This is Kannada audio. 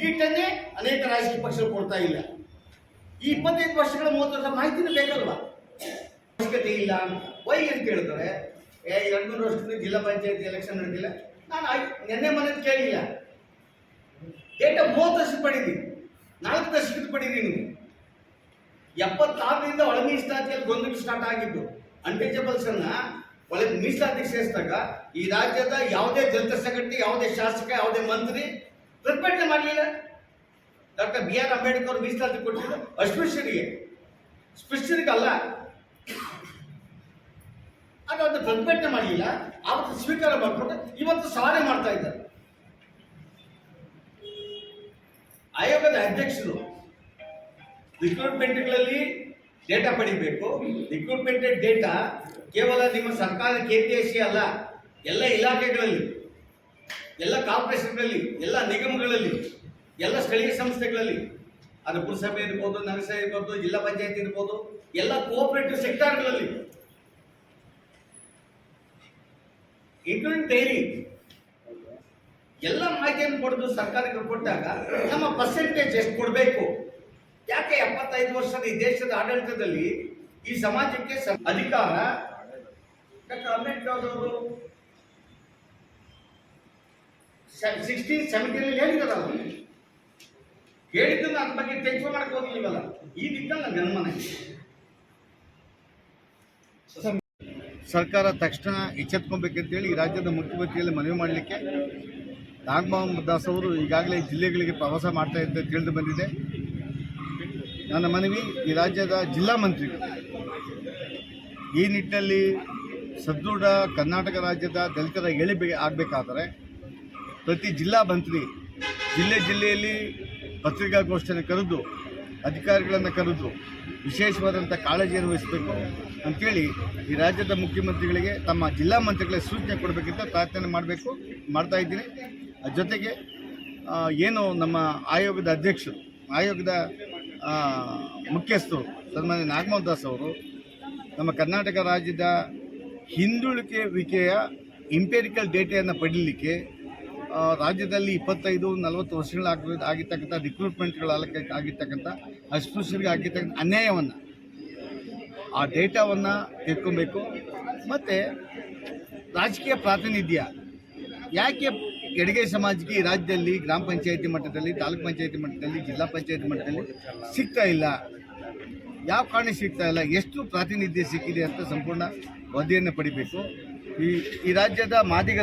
ಟಿಕೆಟನ್ನೇ ಅನೇಕ ರಾಜಕೀಯ ಪಕ್ಷಗಳು ಕೊಡ್ತಾ ಇಲ್ಲ. ಈ ಇಪ್ಪತ್ತೈದು ವರ್ಷಗಳ ಮೂವತ್ತು ವರ್ಷ ಮಾಹಿತಿನೇ ಬೇಕಲ್ವಾ? ಅವಶ್ಯಕತೆ ಇಲ್ಲ ಅಂತ. ವೈ ಅಂತ ಕೇಳ್ತಾರೆ? ಏ ಎರಡು ಮೂರು ವರ್ಷದಿಂದ ಜಿಲ್ಲಾ ಪಂಚಾಯತಿ ಎಲೆಕ್ಷನ್ ನಡೆದಿಲ್ಲ. ನಾನು ನೆನ್ನೆ ಮನೆದು ಕೇಳಿಲ್ಲ. ಡೇಟಾ ಮೂವತ್ತು ವರ್ಷ ಪಡೀರಿ ನಾಲ್ಕು ದಶಕದ ಪಡೀರಿ ನೀವು ಎಪ್ಪತ್ತಾರರಿಂದ ಒಳ ಮೀಸಲಾತಿಯಲ್ಲಿ ಗೊಂದಲ ಸ್ಟಾರ್ಟ್ ಆಗಿದ್ದು. ಅನ್ನ ಒಳಗೆ ಮೀಸಲಾತಿಗೆ ಸೇರಿಸಿದಾಗ ಈ ರಾಜ್ಯದ ಯಾವುದೇ ದಲಿತ ಸಂಘಟನೆ, ಯಾವುದೇ ಶಾಸಕ, ಯಾವುದೇ ಮಂತ್ರಿ ಪ್ರತಿಭಟನೆ ಮಾಡಲಿಲ್ಲ. ಡಾಕ್ಟರ್ ಬಿ ಆರ್ ಅಂಬೇಡ್ಕರ್ ಅವರು ಮೀಸಲಾತಿ ಕೊಟ್ಟಿದ್ದು. ಅಸ್ಪೃಶ್ಯರಿಗೆ ಸ್ಪೃಶ್ಯರಿಗಲ್ಲ ಆಗ ಅದು ಪ್ರತಿಭಟನೆ ಮಾಡಲಿಲ್ಲ. ಅವತ್ತು ಸ್ವೀಕಾರ ಮಾಡಿಕೊಂಡು ಇವತ್ತು ಸವಾರಿ ಮಾಡ್ತಾ ಇದ್ದಾರೆ. ಆಯೋಗದ ಅಧ್ಯಕ್ಷರು ರಿಕ್ರೂಟ್ಮೆಂಟ್ಗಳಲ್ಲಿ ಡೇಟಾ ಪಡಿಬೇಕು. ರಿಕ್ರೂಟ್ಮೆಂಟ್ ಡೇಟಾ ಕೇವಲ ನಿಮ್ಮ ಸರ್ಕಾರ ಕೆ ಪಿ ಎಸ್ ಸಿ ಅಲ್ಲ, ಎಲ್ಲ ಇಲಾಖೆಗಳಲ್ಲಿ. ಎಲ್ಲ ಕಾರ್ಪೊರೇಷನ್ಗಳಲ್ಲಿ, ಎಲ್ಲ ನಿಗಮಗಳಲ್ಲಿ, ಎಲ್ಲ ಸ್ಥಳೀಯ ಸಂಸ್ಥೆಗಳಲ್ಲಿ, ಅದು ಪುರಸಭೆ ಇರ್ಬೋದು, ನಗರಸಭೆ ಇರ್ಬೋದು, ಜಿಲ್ಲಾ ಪಂಚಾಯತ್ ಇರ್ಬೋದು, ಎಲ್ಲ ಕೋಆಪರೇಟಿವ್ ಸೆಕ್ಟಾರ್ಗಳಲ್ಲಿ ಇನ್ಕ್ಲೂಡಿಂಗ್ ಡೈರಿ ಎಲ್ಲ ಮಾಹಿತಿಯನ್ನು ಪಡೆದು ಸರ್ಕಾರಕ್ಕೆ ಕೊಟ್ಟಾಗ ನಮ್ಮ ಪರ್ಸೆಂಟೇಜ್ ಎಷ್ಟು ಕೊಡಬೇಕು? ಯಾಕೆ ಎಪ್ಪತ್ತೈದು ವರ್ಷದ ಈ ದೇಶದ ಆಡಳಿತದಲ್ಲಿ ಈ ಸಮಾಜಕ್ಕೆ ಅಧಿಕಾರ? ಡಾಕ್ಟರ್ ಅಂಬೇಡ್ಕರ್ ಅವರು ಹೇಳಿದ್ದನ್ನು ಅದ್ರ ಬಗ್ಗೆ ಮಾಡಕ್ಕೆ ಈ ಸರ್ಕಾರ ತಕ್ಷಣ ಎಚ್ಚೆತ್ಕೊಬೇಕಂತೇಳಿ ಈ ರಾಜ್ಯದ ಮುಖ್ಯಮಂತ್ರಿಯಲ್ಲಿ ಮನವಿ ಮಾಡಲಿಕ್ಕೆ ನಾಗಮೋಹನ್ ದಾಸ್ ಅವರು ಈಗಾಗಲೇ ಜಿಲ್ಲೆಗಳಿಗೆ ಪ್ರವಾಸ ಮಾಡ್ತಾ ಇದ್ದ ತಿಳಿದು ಬಂದಿದೆ. ನನ್ನ ಮನವಿ, ಈ ರಾಜ್ಯದ ಜಿಲ್ಲಾ ಮಂತ್ರಿಗಳು. ಈ ನಿಟ್ಟಿನಲ್ಲಿ ಸದೃಢ ಕರ್ನಾಟಕ ರಾಜ್ಯದ ದಲಿತರ ಎಳಿಬೆ ಆಗಬೇಕಾದರೆ ಪ್ರತಿ ಜಿಲ್ಲಾ ಮಂತ್ರಿ ಜಿಲ್ಲೆ ಜಿಲ್ಲೆಯಲ್ಲಿ ಪತ್ರಿಕಾಗೋಷ್ಠಿಯನ್ನು ಕರೆದು, ಅಧಿಕಾರಿಗಳನ್ನು ಕರೆದು ವಿಶೇಷವಾದಂಥ ಕಾಳಜಿಯನ್ನು ವಹಿಸಬೇಕು ಅಂಥೇಳಿ ಈ ರಾಜ್ಯದ ಮುಖ್ಯಮಂತ್ರಿಗಳಿಗೆ ತಮ್ಮ ಜಿಲ್ಲಾ ಮಂತ್ರಿಗಳಿಗೆ ಸೂಚನೆ ಕೊಡಬೇಕಂತ ಪ್ರಾರ್ಥನೆ ಮಾಡಬೇಕು, ಮಾಡ್ತಾ ಇದ್ದೀನಿ. ಜೊತೆಗೆ ಏನು ನಮ್ಮ ಆಯೋಗದ ಅಧ್ಯಕ್ಷರು, ಆಯೋಗದ ಮುಖ್ಯಸ್ಥರು ಸನ್ಮಾನ್ಯ ನಾಗಮೋಹನ್ ದಾಸ್ ಅವರು, ನಮ್ಮ ಕರ್ನಾಟಕ ರಾಜ್ಯದ ಹಿಂದುಳಿಕೆ ವಿಕೆಯ ಇಂಪೆರಿಕಲ್ ಡೇಟೆಯನ್ನು ಪಡೀಲಿಕ್ಕೆ ರಾಜ್ಯದಲ್ಲಿ ಇಪ್ಪತ್ತೈದು, ನಲವತ್ತು ವರ್ಷಗಳ ಆಗಿರ್ತಕ್ಕಂಥ ರಿಕ್ರೂಟ್ಮೆಂಟ್ಗಳ ಆಗಿರ್ತಕ್ಕಂಥ ಅಸ್ಪೃಶ್ಯರಿಗೆ ಆಗಿರ್ತಕ್ಕಂಥ ಅನ್ಯಾಯವನ್ನು ಆ ಡೇಟಾವನ್ನು ತಿಳ್ಕೊಬೇಕು. ಮತ್ತು ರಾಜಕೀಯ ಪ್ರಾತಿನಿಧ್ಯ ಯಾಕೆ ಎಡಗೈ ಸಮಾಜಕ್ಕೆ ರಾಜ್ಯದಲ್ಲಿ ಗ್ರಾಮ ಪಂಚಾಯಿತಿ ಮಟ್ಟದಲ್ಲಿ, ತಾಲೂಕ್ ಪಂಚಾಯಿತಿ ಮಟ್ಟದಲ್ಲಿ, ಜಿಲ್ಲಾ ಪಂಚಾಯತಿ ಮಟ್ಟದಲ್ಲಿ ಸಿಗ್ತಾ ಇಲ್ಲ? ಯಾವ ಕಾರಣ ಸಿಗ್ತಾ ಇಲ್ಲ? ಎಷ್ಟು ಪ್ರಾತಿನಿಧ್ಯ ಸಿಕ್ಕಿದೆ ಅಂತ ಸಂಪೂರ್ಣ ವರದಿಯನ್ನು ಪಡಿಬೇಕು. ಈ ಈ ರಾಜ್ಯದ ಮಾದಿಗರ